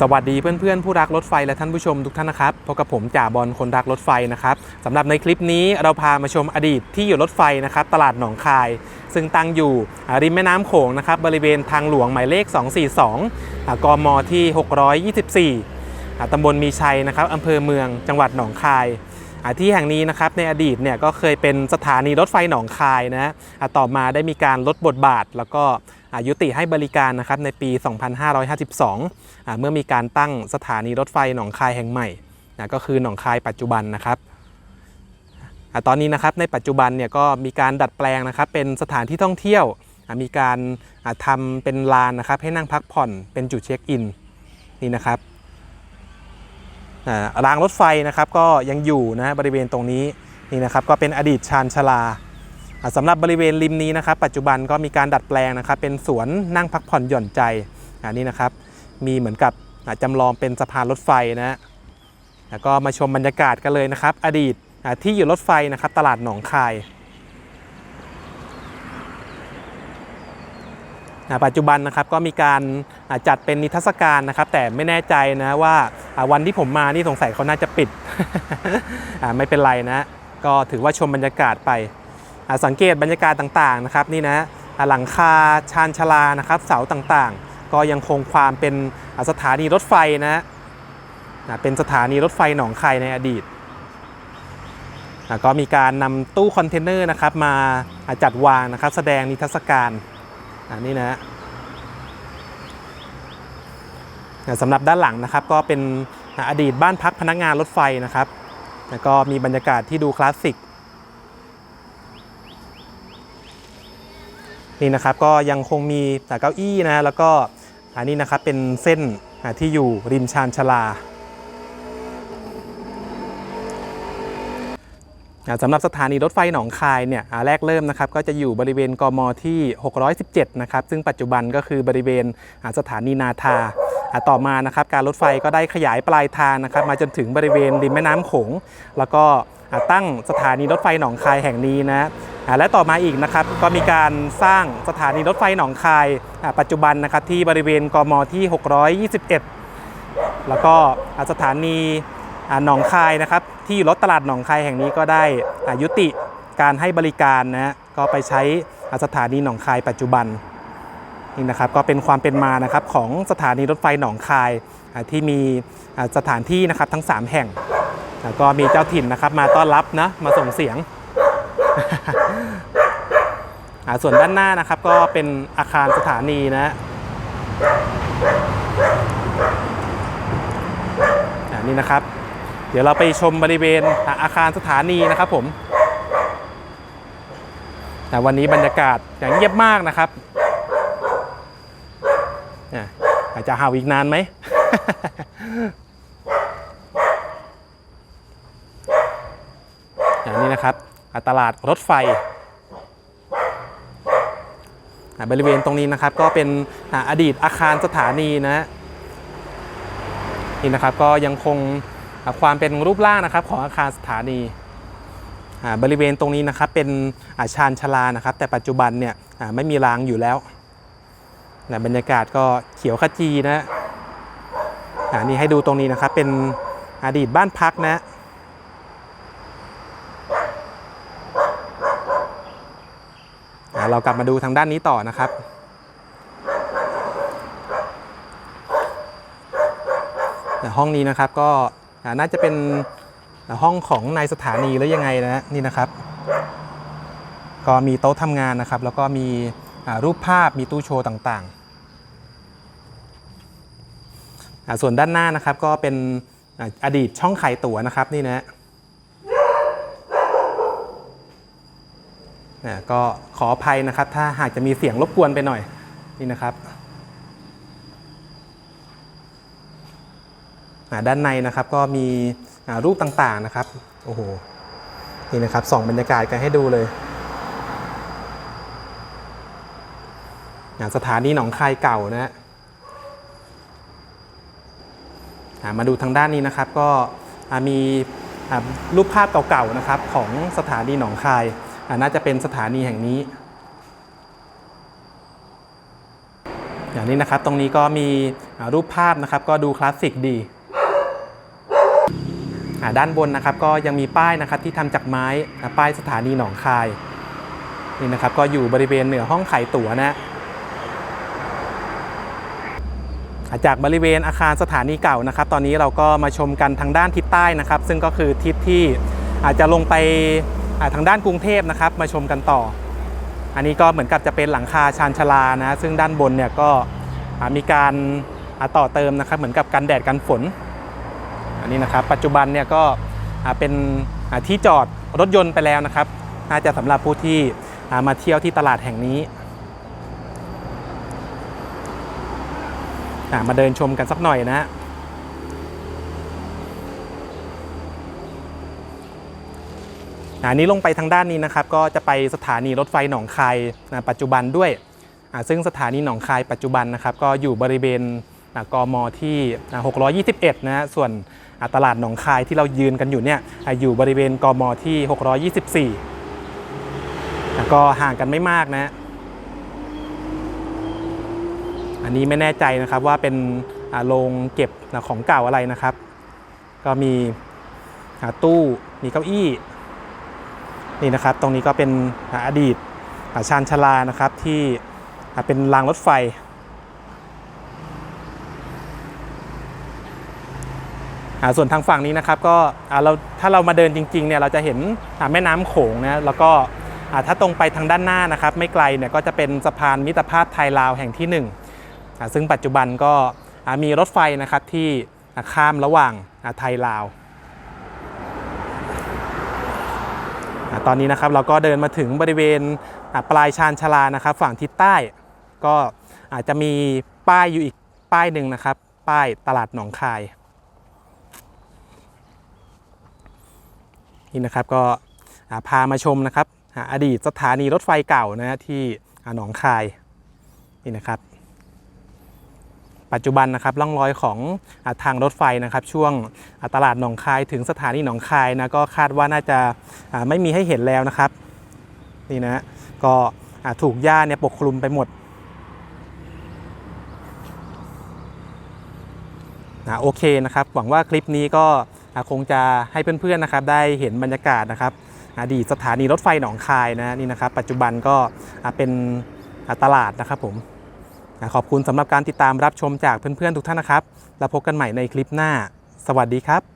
สวัสดีเพื่อนๆ ผู้รักรถไฟและท่านผู้ชมทุกท่านนะครับพบกับผมจ่าบอลคนรักรถไฟนะครับสำหรับในคลิปนี้เราพามาชมอดีตที่อยู่รถไฟนะครับตลาดหนองคาย ซึ่งตั้งอยู่ริมแม่น้ำโขงนะครับบริเวณทางหลวงหมายเลข 242 กมที่ 624อ่าตำบลมีชัยนะครับอำเภอเมืองจังหวัดหนองคายที่แห่งนี้นะครับในอดีตเนี่ยก็เคยเป็นสถานีรถไฟหนองคายนะต่อมาได้มีการลดบทบาทแล้วก็ ยุติให้บริการนะครับในปี 2552 เมื่อมีการตั้งสถานีรถไฟหนองคายแห่งใหม่ก็คือหนองคายปัจจุบันนะครับอตอนนี้นะครับในปัจจุบันเนี่ยก็มีการดัดแปลงนะครับเป็นสถานที่ท่องเที่ยว มีการอ่าทำเป็นลานนะครับให้นั่งพักผ่อนเป็นจุดเช็คอินนี่นะครับรางรถไฟนะครับก็ยังอยู่นะบริเวณตรงนี้นี่นะครับก็เป็นอดีตชานชาลา สำหรับบริเวณริมนี้นะครับ ปัจจุบันก็มีการดัดแปลงนะครับ เป็นสวนนั่งพักผ่อนหย่อนใจอันนี้นะครับ มีเหมือนกับอ่าจำลองเป็นสะพานรถไฟนะฮะแล้วก็มาชมบรรยากาศกันเลยนะครับ อดีตที่อยู่รถไฟนะครับ ตลาดหนองคายปัจจุบันนะครับก็มีการจัดเป็นนิทรรศการนะครับ แต่ไม่แน่ใจนะว่าวันที่ผมมานี่สงสัยเขาน่าจะปิด ไม่เป็นไรนะ ก็ถือว่าชมบรรยากาศไป สังเกตบรรยากาศต่างๆนะครับนี่นะหลังคาชานชลานะครับเสาต่างๆ ก็ยังคงความเป็นสถานีรถไฟนะนะเป็นสถานีรถไฟหนองคายในอดีต ก็มีการนำตู้คอนเทนเนอร์นะครับมาจัดวางนะครับแสดงนิทรรศการอันนี้นะสำหรับด้านหลังนะครับก็เป็นอ่าอดีตบ้านพักพนักงานรถไฟนะครับแล้วก็มีบรรยากาศที่ดูคลาสสิก นี่นะครับก็ยังคงมีแต่เก้าอี้นะแล้วก็อันนี้นะครับเป็นเส้นที่อยู่ริมชานชาลาสำหรับสถานีรถไฟหนองคายเนี่ยแรกเริ่มนะครับก็จะอยู่บริเวณกมที่ 617 นะครับ ซึ่งปัจจุบันก็คือบริเวณสถานีนาทาต่อมานะครับการรถไฟก็ได้ขยายปลายทางนะครับ มาจนถึงบริเวณริมแม่น้ำโขง แล้วก็ตั้งสถานีรถไฟหนองคายแห่งนี้นะ และต่อมาอีกนะครับก็มีการสร้างสถานีรถไฟหนองคายปัจจุบันนะครับที่บริเวณกมที่ 621 แล้วก็สถานีหนองคายนะครับที่รถตลาดหนองคายแห่งนี้ก็ได้ยุติการให้บริการนะก็ไปใช้สถานีหนองคายปัจจุบันนี่นะครับก็เป็นความเป็นมานะครับของสถานีรถไฟหนองคายที่มีสถานที่นะครับทั้ง 3 แห่ง แล้วก็มีเจ้าถิ่นนะครับมาต้อนรับนะมาส่งเสียง ส่วนด้านหน้านะครับก็เป็นอาคารสถานีนะอ่านี่นะครับ เดี๋ยวเราไปชมบริเวณอาคารสถานีนะครับผมแต่วันนี้บรรยากาศอย่างเงียบมากนะครับอาจจะหาวอีกนานไหมอย่างนี้นะครับ ตลาดรถไฟ บริเวณตรงนี้นะครับก็เป็นอดีตอาคารสถานีนะฮะนี่นะครับก็ยังคงความเป็นรูปร่างนะครับของอาคารสถานีบริเวณตรงนี้นะครับเป็นอาชานชลานะครับ แต่ปัจจุบันเนี่ยไม่มีรางอยู่แล้วนะบรรยากาศก็เขียวขจีนะนี่ให้ดูตรงนี้นะครับเป็นอดีตบ้านพักนะ อ่า เรากลับมาดูทางด้านนี้ต่อนะครับแต่ห้องนี้นะครับก็น่าจะเป็นห้องของนายสถานีหรือยังไงนะนี่นะครับ ก็มีโต๊ะทำงานนะครับ แล้วก็มีรูปภาพมีตู้โชว์ต่างๆ ส่วนด้านหน้านะครับก็เป็นอ่าอดีตช่องขายตั๋วนะครับนี่นะ นะก็ขออภัยนะครับ ถ้าหากจะมีเสียงรบกวนไปหน่อยนี่นะครับด้านในนะครับก็มีรูปต่างๆนะครับโอ้โหนี่นะครับส่องบรรยากาศกันให้ดูเลยสถานีหนองคายเก่านะฮะมาดูทางด้านนี้นะครับก็มีรูปภาพเก่าๆนะครับของสถานีหนองคาย น่าจะเป็นสถานีแห่งนี้ อย่าอันนี้นะครับ ตรงนี้ก็มีรูปภาพนะครับ ก็ดูคลาสสิกดีด้านบนนะครับ ก็ยังมีป้ายนะครับที่ทำจากไม้ป้ายสถานีหนองคายนี่นะครับ ก็อยู่บริเวณเหนือห้องขายตั๋วนะจากบริเวณอาคารสถานีเก่านะครับ ตอนนี้เราก็มาชมกันทางด้านทิศใต้นะครับ ซึ่งก็คือทิศที่อาจจะลงไป ทางด้านกรุงเทพนะครับมาชมกันต่อ อันนี้ก็เหมือนกับจะเป็นหลังคาชานชลานะ ซึ่งด้านบนเนี่ยก็มีการาต่อเติมนะครับ เหมือนกับกันแดดกันฝน อันนี้นะครับ ปัจจุบันเนี่ยก็เป็นที่จอดรถยนต์ไปแล้วนะครับ น่าจะสำหรับผู้ที่ามาเที่ยวที่ตลาดแห่งนี้ มาเดินชมกันสักหน่อยนะฮะ อันนี้ลงไปทางด้านนี้นะครับก็จะไปสถานีรถไฟหนองคายนะปัจจุบันด้วย ซึ่งสถานีหนองคายปัจจุบันนะครับก็อยู่บริเวณอะกมที่อะ621 นะฮะส่วนอะตลาดหนองคายที่เรายืนกันอยู่เนี่ยอยู่บริเวณกมที่ 624อะก็ห่างกันไม่มากนะ อันนี้ไม่แน่ใจนะครับว่าเป็นโรงเก็บของเก่าอะไรนะครับ ก็มีตู้มีเก้าอี้ นี่นะครับ ตรงนี้ก็เป็นอดีตชานชาลานะครับที่เป็นรางรถไฟ ส่วนทางฝั่งนี้นะครับก็เราถ้าเรามาเดินจริงๆเนี่ยเราจะเห็นแม่น้ำโขงนะแล้วก็ถ้าตรงไปทางด้านหน้านะครับ ไม่ไกลเนี่ยก็จะเป็นสะพานมิตรภาพไทยลาวแห่งที่หนึ่งซึ่งปัจจุบันก็มีรถไฟนะครับที่ข้ามระหว่างไทยลาวอ่า ตอนนี้นะครับเราก็เดินมาถึงบริเวณปลายชานชาลานะครับ ฝั่งทิศใต้ ก็อาจจะมีป้ายอยู่อีกป้ายหนึ่งนะครับ ป้ายตลาดหนองคายนี่นะครับก็พามาชมนะครับอดีตสถานีรถไฟเก่านะที่หนองคายนี่นะครับ ปัจจุบันนะครับร่องรอยของอทางรถไฟนะครับ ช่วงตลาดหนองคายถึงสถานีหนองคายนะก็คาดว่าน่าจะ ไม่มีให้เห็นแล้วนะครับนี่นะก็ถูกหญ้าเนี่ยปกคลุมไปหมดนะโอเคนะครับหวังว่าคลิปนี้ก็คงจะให้เพื่อนๆนะครับได้เห็นบรรยากาศนะครับอดีตสถานีรถไฟหนองคายนะนี่นะครับ ปัจจุบันก็เป็นตลาดนะครับผมขอบคุณสำหรับการติดตามรับชมจากเพื่อนๆทุกท่านนะครับ แล้วพบกันใหม่ในคลิปหน้า สวัสดีครับ